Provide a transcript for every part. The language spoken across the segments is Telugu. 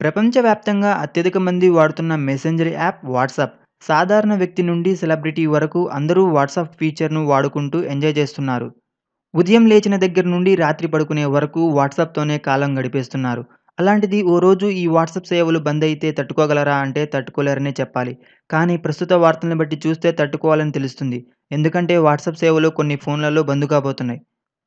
ప్రపంచవ్యాప్తంగా అత్యధిక మంది వాడుతున్న మెసెంజర్ యాప్ వాట్సాప్. సాధారణ వ్యక్తి నుండి సెలబ్రిటీ వరకు అందరూ వాట్సాప్ ఫీచర్‌ను వాడుకుంటూ ఎంజాయ్ చేస్తున్నారు. ఉదయం లేచిన దగ్గర నుండి రాత్రి పడుకునే వరకు వాట్సాప్‌తోనే కాలం గడిపేస్తున్నారు. అలాంటిది ఓ రోజు ఈ వాట్సాప్ సేవలు బంద్ అయితే తట్టుకోగలరా అంటే తట్టుకోలేరనే చెప్పాలి. కానీ ప్రస్తుత వార్తలను బట్టి చూస్తే తట్టుకోవాలని తెలుస్తుంది. ఎందుకంటే వాట్సాప్ సేవలు కొన్ని ఫోన్లలో బంద్ కాబోతున్నాయి.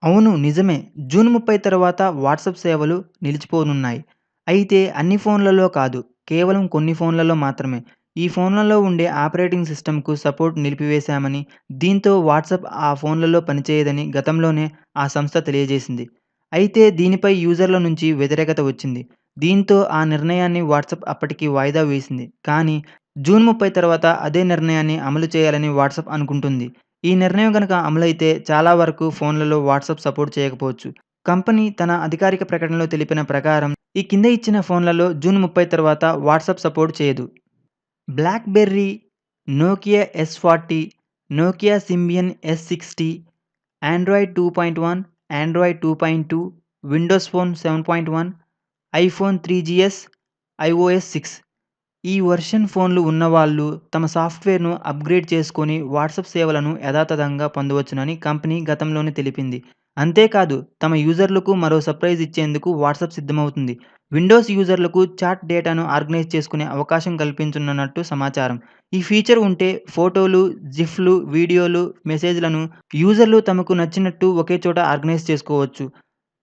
అవును నిజమే. జూన్ 30 తర్వాత వాట్సాప్ సేవలు నిలిచిపోనున్నాయి. అయితే అన్ని ఫోన్లలో కాదు. కేవలం కొన్ని ఫోన్లలో మాత్రమే. ఈ ఫోన్లలో ఉండే ఆపరేటింగ్ సిస్టమ్‌కు సపోర్ట్ నిలిపివేశామని, దీంతో వాట్సాప్ ఆ ఫోన్లలో పనిచేయదని గతంలోనే ఆ సంస్థ తెలియజేసింది. అయితే దీనిపై యూజర్ల నుంచి వ్యతిరేకత వచ్చింది. దీంతో ఆ నిర్ణయాన్ని వాట్సాప్ అప్పటికి వాయిదా వేసింది. కానీ జూన్ 30 తర్వాత అదే నిర్ణయాన్ని అమలు చేయాలని వాట్సాప్ అనుకుంటుంది. ఈ నిర్ణయం కనుక అమలైతే చాలా వరకు ఫోన్లలో వాట్సాప్ సపోర్ట్ చేయకపోవచ్చు. కంపెనీ తన అధికారిక ప్రకటనలో తెలిపిన ప్రకారం ఈ కింద ఇచ్చిన ఫోన్లలో జూన్ 30 తర్వాత వాట్సాప్ సపోర్ట్ చేయదు. BlackBerry, Nokia S forty, Nokia Symbian S sixty, Android 2.1, Android 2.2, Windows phone 7.1, iPhone three GS, iOS six ఈ వెర్షన్ ఫోన్లు ఉన్నవాళ్ళు తమ సాఫ్ట్‌వేర్‌ను అప్‌గ్రేడ్ చేసుకొని వాట్సాప్ సేవలను యథాతథంగా పొందవచ్చునని కంపెనీ గతంలోనే తెలిపింది. అంతేకాదు తమ యూజర్లకు మరో సర్ప్రైజ్ ఇచ్చేందుకు వాట్సాప్ సిద్ధమవుతుంది. విండోస్ యూజర్లకు చాట్ డేటాను ఆర్గనైజ్ చేసుకునే అవకాశం కల్పించనున్నట్టు సమాచారం. ఈ ఫీచర్ ఉంటే ఫోటోలు, జిఫ్‌లు, వీడియోలు, మెసేజ్‌లను యూజర్లు తమకు నచ్చినట్టు ఒకే చోట ఆర్గనైజ్ చేసుకోవచ్చు.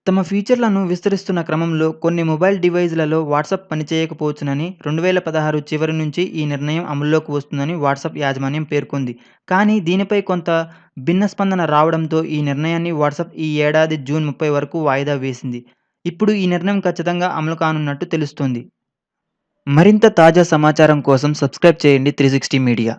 తమ ఫీచర్లను విస్తరిస్తున్న క్రమంలో కొన్ని మొబైల్ డివైజ్‌లలో వాట్సాప్ పనిచేయకపోవచ్చునని 2016 చివరి నుంచి ఈ నిర్ణయం అమల్లోకి వస్తుందని వాట్సాప్ యాజమాన్యం పేర్కొంది. కానీ దీనిపై కొంత భిన్న స్పందన రావడంతో ఈ నిర్ణయాన్ని వాట్సాప్ ఈ ఏడాది జూన్ 30 వరకు వాయిదా వేసింది. ఇప్పుడు ఈ నిర్ణయం ఖచ్చితంగా అమలు కానున్నట్టు తెలుస్తోంది. మరింత తాజా సమాచారం కోసం సబ్స్క్రైబ్ చేయండి త్రీ సిక్స్టీ మీడియా.